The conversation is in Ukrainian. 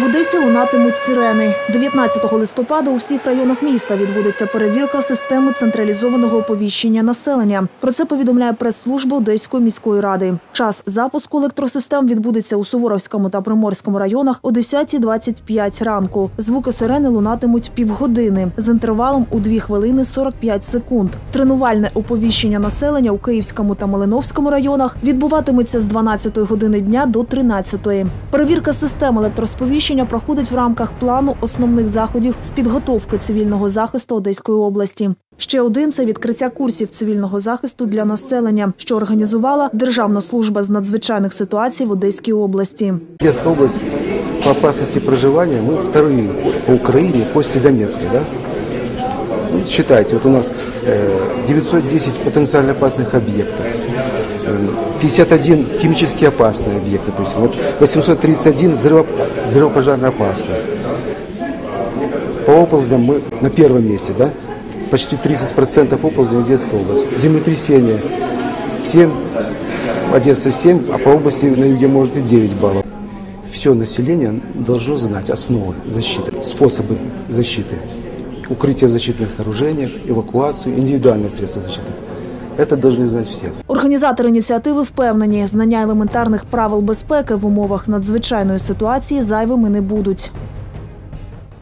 В Одесі лунатимуть сирени. 19 листопада у всіх районах міста відбудеться перевірка системи централізованого оповіщення населення. Про це повідомляє прес-служба Одеської міської ради. Час запуску електросистем відбудеться у Суворовському та Приморському районах о 10.25 ранку. Звуки сирени лунатимуть півгодини з інтервалом у 2 хвилини 45 секунд. Тренувальне оповіщення населення у Київському та Малиновському районах відбуватиметься з 12 години дня до 13. Перевірка систем електросповіщення проходить в рамках плану основних заходів з підготовки цивільного захисту Одеської області. Ще один це відкриття курсів цивільного захисту для населення, що організувала Державна служба з надзвичайних ситуацій в Одеській області. Одесская область по опасности проживания, мы вторые по Украине после Донецкой, да? Ну, считайте, вот у нас э, 910 потенциально опасных объектов, э, 51 химически опасный объект, допустим, вот 831 взрыво, взрывопожарно опасный. По оползням мы на первом месте, да? Почти 30% оползней Одесская область. Землетрясение 7, Одесса 7, а по области на юге может и 9 баллов. Все население должно знать основы защиты, способы защиты, укрытие в защитных сооружениях, эвакуацию, индивидуальные средства защиты. Это должны знать все. Організатори ініціативи впевнені, знання елементарних правил безпеки в умовах надзвичайної ситуації зайвими не будуть.